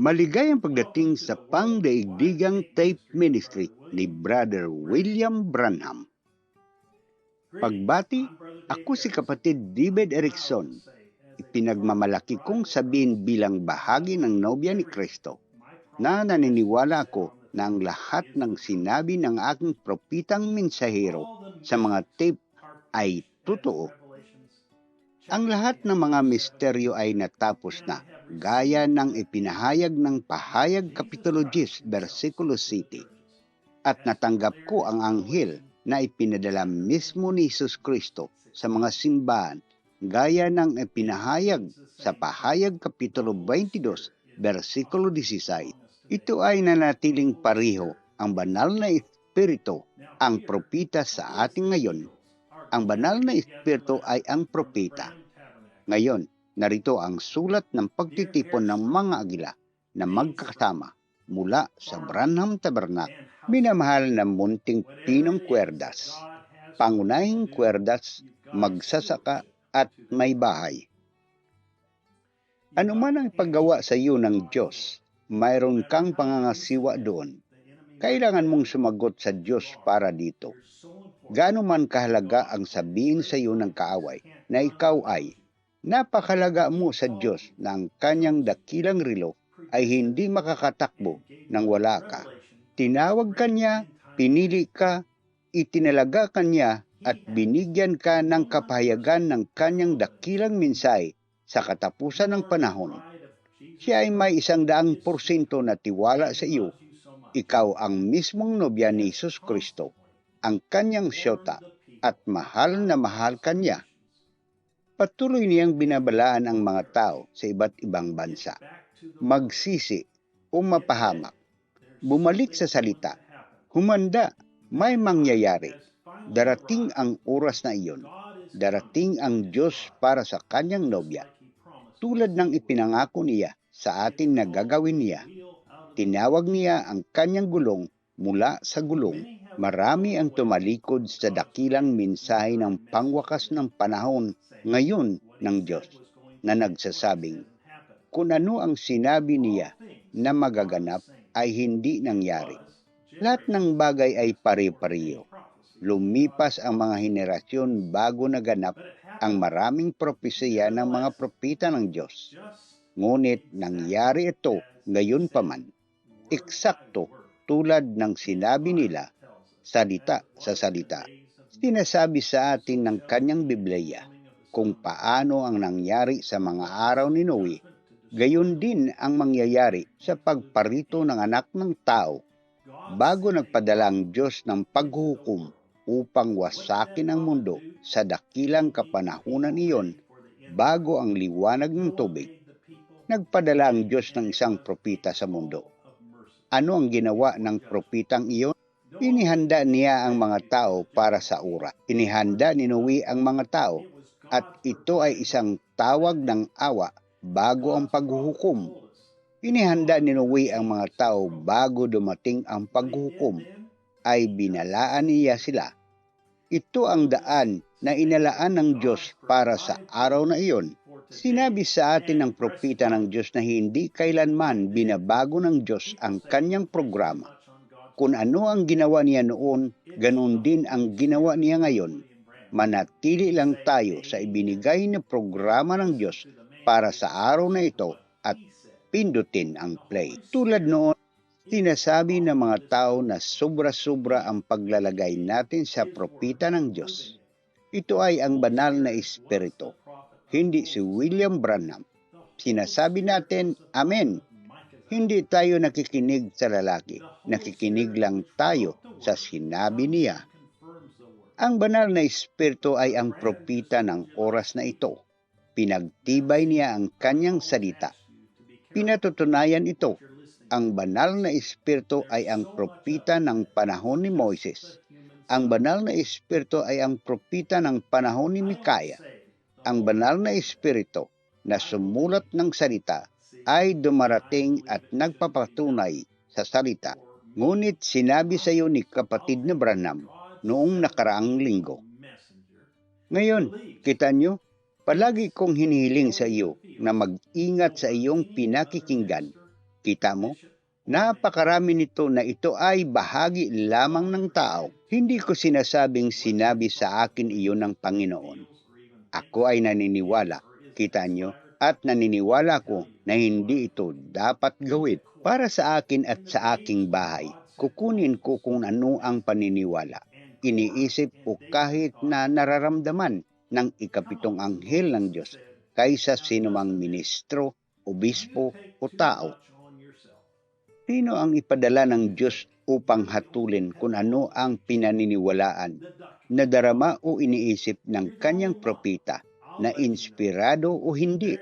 Maligayang pagdating sa pangdaigdigang tape ministry ni Brother William Branham. Pagbati, ako si kapatid David Erickson. Ipinagmamalaki kong sabihin bilang bahagi ng nobya ni Kristo na naniniwala ako na ang lahat ng sinabi ng aking propitang mensahero sa mga tape ay totoo. Ang lahat ng mga misteryo ay natapos na, gaya ng ipinahayag ng pahayag Kapitulo 10, versikulo 7. At natanggap ko ang anghel na ipinadala mismo ni Jesus Kristo sa mga simbahan, gaya ng ipinahayag sa pahayag Kapitulo 22, versikulo 16. Ito ay nanatiling pariho ang banal na Espiritu, ang propita sa ating ngayon. Ang banal na Espiritu ay ang propita ngayon, narito ang sulat ng pagtitipon ng mga agila na magkakasama mula sa Branham Tabernacle. Minamahal na munting pinong kwerdas, pangunahing kwerdas, magsasaka at may bahay. Ano man ang paggawa sa iyo ng Diyos, mayroon kang pangangasiwa doon. Kailangan mong sumagot sa Diyos para dito. Gaano man kahalaga ang sabihin sa iyo ng kaaway na ikaw ay Napakalaga mo sa Diyos na ang kanyang dakilang rilo ay hindi makakatakbo nang wala ka. Tinawag kanya, pinili ka, itinalaga kanya at binigyan ka ng kapahayagan ng kanyang dakilang minsay sa katapusan ng panahon. Siya ay may isang daang porsyento na tiwala sa iyo. Ikaw ang mismong nobya ni Jesus Kristo, ang kanyang siyota, at mahal na mahal kanya Patuloy niyang binabalaan ang mga tao sa iba't ibang bansa. Magsisi o mapahamak. Bumalik sa salita. Humanda, may mangyayari. Darating ang oras na iyon. Darating ang Diyos para sa kanyang nobya. Tulad ng ipinangako niya sa atin na gagawin niya. Tinawag niya ang kanyang gulong mula sa gulong. Marami ang tumalikod sa dakilang mensahe ng pangwakas ng panahon ngayon ng Diyos na nagsasabing, kung ano ang sinabi niya na magaganap ay hindi nangyari. Lahat ng bagay ay pare-pareho. Lumipas ang mga henerasyon bago naganap ang maraming propesya ng mga propita ng Diyos. Ngunit nangyari ito ngayon pa man. Eksakto tulad ng sinabi nila, salita sa salita. Sinasabi sa atin ng kanyang Biblia kung paano ang nangyari sa mga araw ni Noe, gayon din ang mangyayari sa pagparito ng anak ng tao bago nagpadala ang Diyos ng paghuhukom upang wasakin ang mundo sa dakilang kapanahunan iyon bago ang liwanag ng tubig. Nagpadala ang Diyos ng isang propita sa mundo. Ano ang ginawa ng propitang iyon? Inihanda niya ang mga tao para sa ura. Inihanda ni Noe ang mga tao at ito ay isang tawag ng awa bago ang paghuhukom. Inihanda ni Noe ang mga tao bago dumating ang paghuhukom, ay binalaan niya sila. Ito ang daan na inalaan ng Diyos para sa araw na iyon. Sinabi sa atin ng propita ng Diyos na hindi kailanman binabago ng Diyos ang kanyang programa. Kung ano ang ginawa niya noon, ganoon din ang ginawa niya ngayon manatili lang tayo sa ibinigay na programa ng Diyos para sa araw na ito at pindutin ang play. Tulad noon, sinasabi ng mga tao na sobra-sobra ang paglalagay natin sa propita ng Diyos. Ito ay ang banal na espiritu, hindi si William Branham. Sinasabi natin, Amen. Hindi tayo nakikinig sa lalaki, nakikinig lang tayo sa sinabi niya ang banal na espiritu ay ang propita ng oras na ito. Pinagtibay niya ang kanyang salita. Pinatutunayan ito. Ang banal na espiritu ay ang propita ng panahon ni Moises. Ang banal na espiritu ay ang propita ng panahon ni Mikaya. Ang banal na espiritu na sumulat ng salita ay dumarating at nagpapatunay sa salita. Ngunit sinabi sa iyo ni kapatid na Branham, noong nakaraang linggo. Ngayon, kita nyo, palagi kong hinihiling sa iyo na mag-ingat sa iyong pinakikinggan. Kita mo? Napakarami nito na ito ay bahagi lamang ng tao. Hindi ko sinasabing sinabi sa akin iyon ng Panginoon. Ako ay naniniwala, kita nyo, at naniniwala ko na hindi ito dapat gawin para sa akin at sa aking bahay. Kukunin ko kung ano ang paniniwala. Iniisip ko kahit na nararamdaman ng ikapitong anghel ng Diyos kaysa sinumang ministro, obispo o tao. Sino ang ipadala ng Diyos upang hatulin kung ano ang pinaniniwalaan na darama o iniisip ng kanyang propita na inspirado o hindi.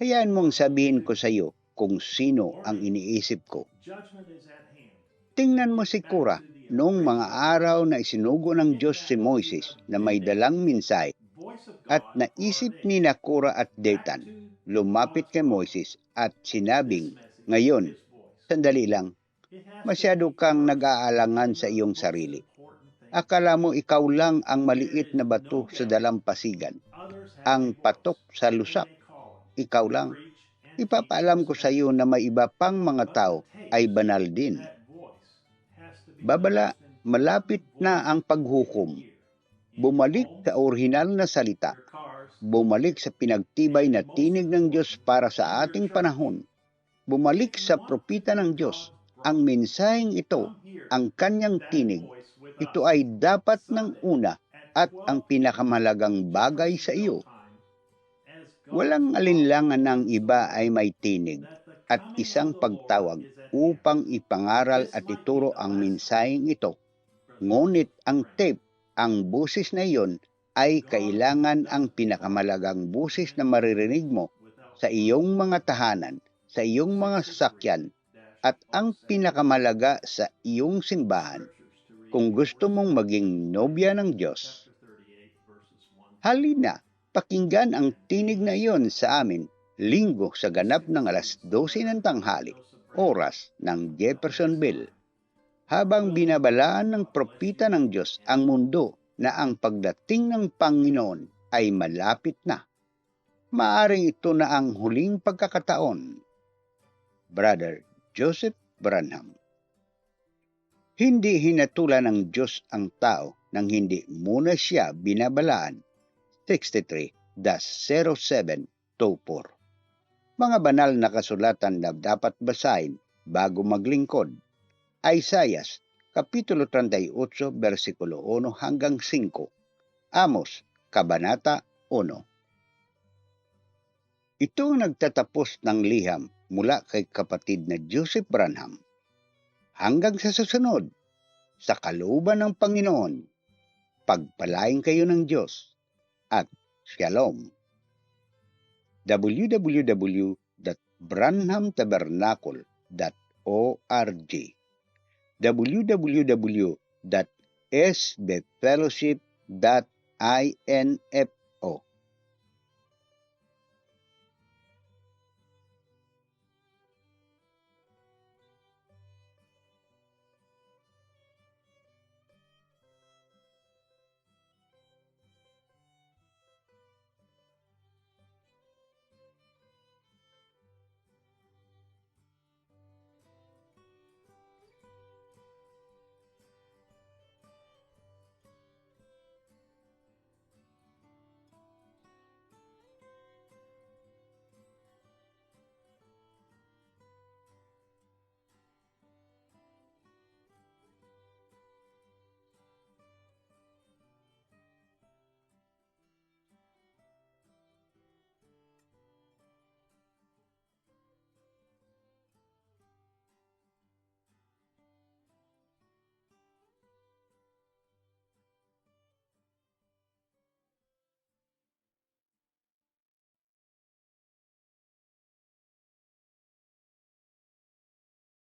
Hayaan mong sabihin ko sa iyo kung sino ang iniisip ko. Tingnan mo si Kura noong mga araw na isinugo ng Diyos si Moises na may dalang minsay at naisip ni Nakura at Detan, lumapit kay Moises at sinabing, Ngayon, sandali lang, masyado kang nag-aalangan sa iyong sarili. Akala mo ikaw lang ang maliit na bato sa dalampasigan, ang patok sa lusak. Ikaw lang. Ipapaalam ko sa iyo na may iba pang mga tao ay banal din. Babala, malapit na ang paghukom. Bumalik sa orihinal na salita. Bumalik sa pinagtibay na tinig ng Diyos para sa ating panahon. Bumalik sa propita ng Diyos. Ang mensaheng ito, ang kanyang tinig, ito ay dapat ng una at ang pinakamalagang bagay sa iyo. Walang alinlangan ng iba ay may tinig at isang pagtawag upang ipangaral at ituro ang mensaheng ito. Ngunit ang tape, ang busis na iyon, ay kailangan ang pinakamalagang busis na maririnig mo sa iyong mga tahanan, sa iyong mga sasakyan, at ang pinakamalaga sa iyong simbahan kung gusto mong maging nobya ng Diyos. Halina, Pakinggan ang tinig na iyon sa amin linggo sa ganap ng alas 12 ng tanghali, oras ng Jeffersonville. Habang binabalaan ng propita ng Diyos ang mundo na ang pagdating ng Panginoon ay malapit na. Maaring ito na ang huling pagkakataon. Brother Joseph Branham Hindi hinatulan ng Diyos ang tao nang hindi muna siya binabalaan 63-07-24. Mga banal na kasulatan na dapat basahin bago maglingkod. Isaiah, Kapitulo 38, versikulo 1 hanggang 5. Amos, Kabanata 1. Ito ang nagtatapos ng liham mula kay kapatid na Joseph Branham. Hanggang sa susunod, sa kaluban ng Panginoon, pagpalain kayo ng Diyos at Shalom. www.branhamtabernacle.org www.sbfellowship.info